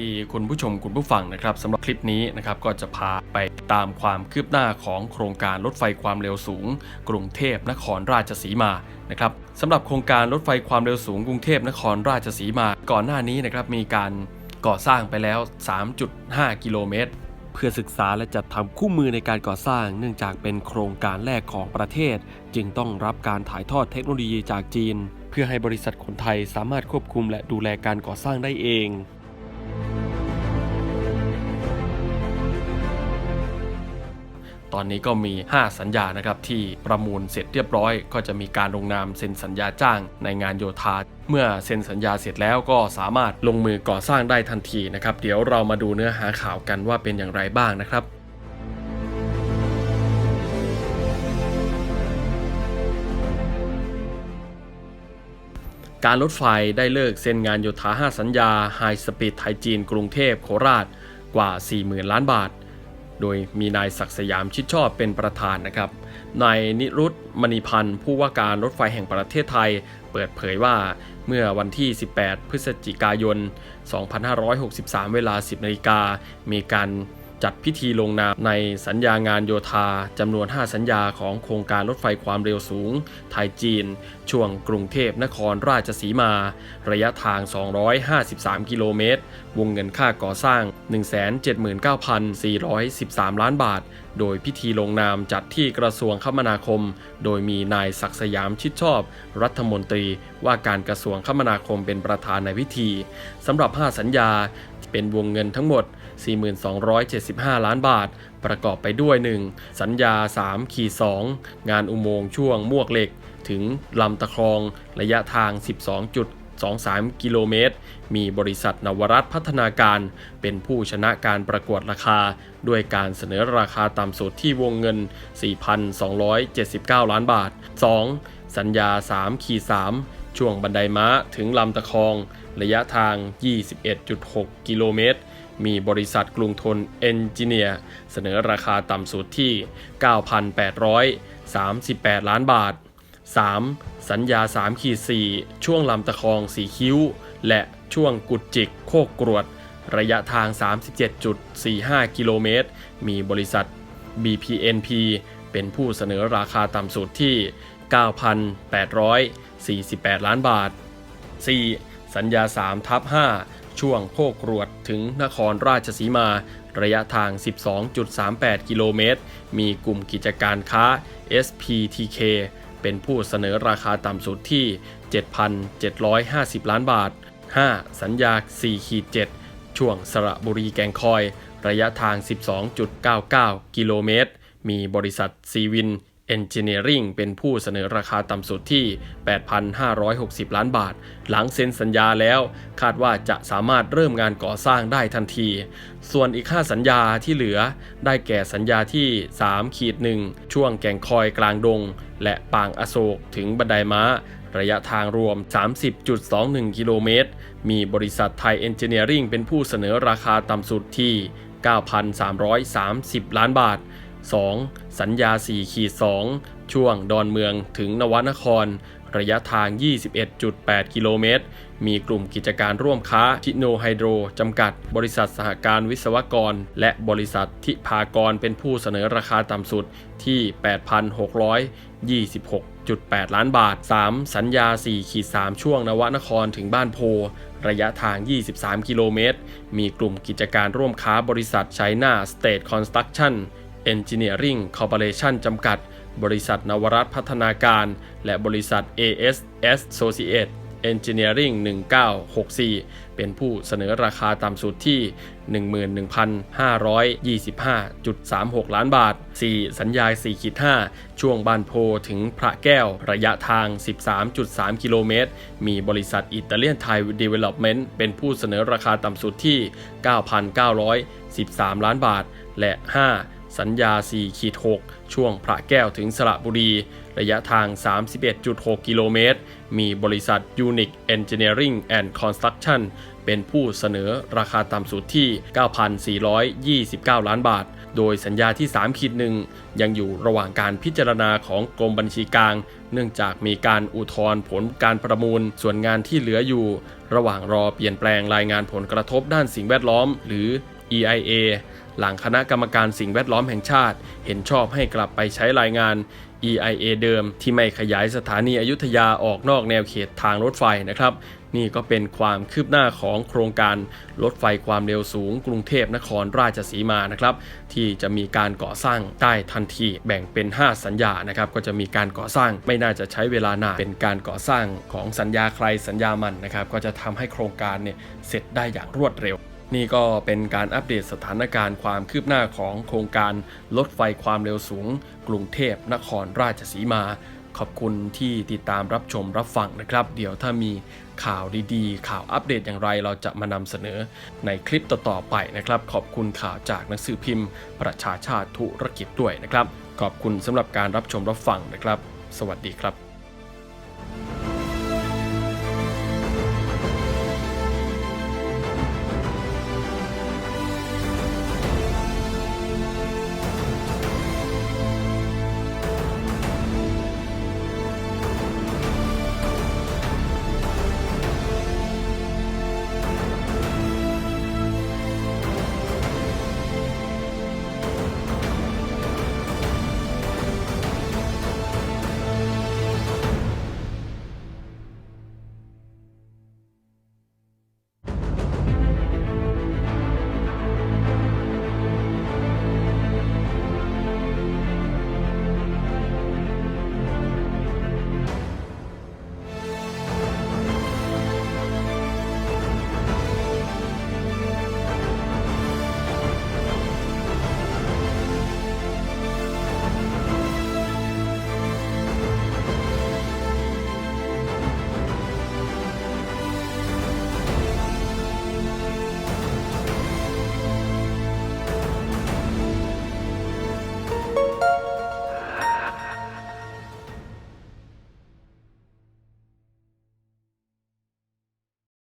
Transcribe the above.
ดีคุณผู้ชมคุณผู้ฟังนะครับสำหรับคลิปนี้นะครับก็จะพาไปตามความคืบหน้าของโครงการรถไฟความเร็วสูง กรุงเทพนครราชสีมานะครับสำหรับโครงการรถไฟความเร็วสูงกรุงเทพนครราชสีมา ก่อนหน้านี้นะครับมีการก่อสร้างไปแล้ว 3.5 กิโลเมตร เพื่อศึกษาและจัดทำคู่มือในการก่อสร้าง เนื่องจากเป็นโครงการแรกของประเทศ จึงต้องรับการถ่ายทอดเทคโนโลยีจากจีน เพื่อให้บริษัทคนไทยสามารถควบคุมและดูแลการก่อสร้างได้เอง ตอนนี้ก็มี 5 สัญญานะครับที่ประมูลเสร็จเรียบร้อย ก็จะมีการลงนามเซ็นสัญญาจ้างในงานโยธา เมื่อเซ็นสัญญาเสร็จแล้วก็สามารถลงมือก่อสร้างได้ทันทีนะครับ เดี๋ยวเรามาดูเนื้อหาข่าวกันว่าเป็นอย่างไรบ้างนะครับการรถไฟได้เลิกเซ็นงานโยธา 5 สัญญาไฮสปีดไทยจีนกรุงเทพโคราชกว่า 40,000 ล้านบาท โดยมีนายศักสยามชิดชอบเป็นประธานนะครับ นายนิรุตมณีพันธ์ผู้ว่าการรถไฟแห่งประเทศไทย เปิดเผยว่าเมื่อวันที่ 18 พฤศจิกายน 2563 เวลา 10นาฬิกามีการ จัดพิธีลงนามในสัญญางานโยธาจำนวน 5 สัญญาของโครงการรถไฟความเร็วสูง ไทยจีน ช่วงกรุงเทพนครราชสีมา ระยะทาง 253 กิโลเมตร วงเงินค่าก่อสร้าง 179,413 ล้านบาท โดยพิธีลงนามจัดที่กระทรวงคมนาคม โดยมีนายศักสยามชิดชอบ รัฐมนตรีว่าการกระทรวงคมนาคมเป็นประธานในพิธีสำหรับ 5 สัญญาเป็นวงเงินทั้งหมด 4,275 ล้านบาท ประกอบไปด้วย 1. สัญญา3ขีด2งานอุโมงค์ช่วงมวกเหล็ก ถึงลำตะคองระยะทาง 12.23 กิโลเมตร มีบริษัทนวรัตพัฒนาการ เป็นผู้ชนะการประกวดราคา ด้วยการเสนอราคาต่ำสุดที่วงเงิน 4,279 ล้านบาท 2. สัญญา3ขี3ช่วงบันไดม้าถึงลำตะคอง ระยะทาง 21.6 กิโลเมตร มีบริษัทกรุงทนเอนจิเนียร์เสนอราคาต่ำสุดที่ 9,838 ล้านบาท 3. สัญญา3ขีด4ช่วงลำตะคองสีคิ้ว และช่วงกุดจิกโคกกรวด ระยะทาง 37.45 กิโลเมตร มีบริษัท BPNP เป็นผู้เสนอราคาต่ำสุดที่ 9,848 ล้านบาท 4. สัญญา3ทับ5 ช่วงโคกรวดถึงนครราชสีมา ระยะทาง 12.38 กิโลเมตร มีกลุ่มกิจการค้า SPTK เป็นผู้เสนอราคาต่ำสุดที่ 7,750 ล้านบาท 5. สัญญา4ขีด7ช่วงสระบุรีแกงคอย ระยะทาง 12.99 กิโลเมตร มีบริษัทซีวิน เอนจิเนียริงเป็นผู้เสนอราคาต่ำสุดที่ 8,560 ล้านบาท หลังเซ็นสัญญาแล้ว คาดว่าจะสามารถเริ่มงานก่อสร้างได้ทันที ส่วนอีก 5 สัญญาที่เหลือ ได้แก่สัญญาที่3ขีด1ช่วงแก่งคอยกลางดง และปางอโศกถึงบันไดม้า ระยะทางรวม 30.21 กิโลเมตร มีบริษัทไทยเอนจิเนียริงเป็นผู้เสนอราคาต่ำสุดที่ 9,330 ล้านบาท 2. สัญญา4ขีด2ช่วงดอนเมืองถึงนวนคร ระยะทาง 21.8 กิโลเมตร มีกลุ่มกิจการร่วมค้าทิโนไฮโดรจำกัด บริษัทสหการวิศวกร และบริษัททิพากรเป็นผู้เสนอราคาต่ำสุดที่ 8,626.8 ล้านบาท 3. สัญญา4ขีด3ช่วงนวนครถึงบ้านโพระยะทาง 23 กิโลเมตร มีกลุ่มกิจการร่วมค้าบริษัท China State Construction Engineering Corporation จำกัด บริษัทนวรัตพัฒนาการ และบริษัท AS Associate Engineering 1964 เป็นผู้เสนอราคาต่ำสุดที่ 11,525.36 ล้านบาท 4. สัญญา4ขีด5ช่วงบานโพถึงพระแก้ว ระยะทาง 13.3 กิโลเมตร มีบริษัทอิตาเลียนไทยเดเวล็อปเมนต์เป็นผู้เสนอราคาต่ำสุดที่ 9,913 ล้านบาท และ 5 สัญญา4ขีด6ช่วงพระแก้วถึงสระบุรี ระยะทาง 31.6 กิโลเมตร มีบริษัท Unique Engineering and Construction เป็นผู้เสนอราคาต่ำสุดที่ 9,429 ล้านบาท โดยสัญญาที่3ขีดหนึ่งยังอยู่ระหว่างการพิจารณาของกรมบัญชีกลาง เนื่องจากมีการอุทธรณ์ผลการประมูล ส่วนงานที่เหลืออยู่ ระหว่างรอเปลี่ยนแปลงรายงานผลกระทบด้านสิ่งแวดล้อม หรือ EIA หลังคณะกรรมการสิ่งแวดล้อมแห่งชาติ เห็นชอบให้กลับไปใช้รายงาน EIA เดิมที่ไม่ขยายสถานีอยุธยาออกนอกแนวเขตทางรถไฟนะครับ นี่ก็เป็นความคืบหน้าของโครงการรถไฟความเร็วสูง กรุงเทพนครราชสีมานะครับ ที่จะมีการก่อสร้างได้ทันทีแบ่งเป็น 5 สัญญานะครับก็จะมีการก่อสร้างไม่น่าจะใช้เวลานานเป็นการก่อสร้างของสัญญาใครสัญญามันนะครับ ก็จะทำให้โครงการเนี่ยเสร็จได้อย่างรวดเร็ว นี่ก็เป็นการอัปเดตสถานการณ์ความคืบหน้าของโครงการรถไฟความเร็วสูง กรุงเทพนครราชสีมา ขอบคุณที่ติดตามรับชมรับฟังนะครับ เดี๋ยวถ้ามีข่าวดีๆ ข่าวอัปเดตอย่างไรเราจะมานำเสนอในคลิปต่อๆไปนะครับ ขอบคุณข่าวจากหนังสือพิมพ์ ประชาชาติธุรกิจด้วยนะครับ ขอบคุณสำหรับการรับชมรับฟังนะครับ สวัสดีครับ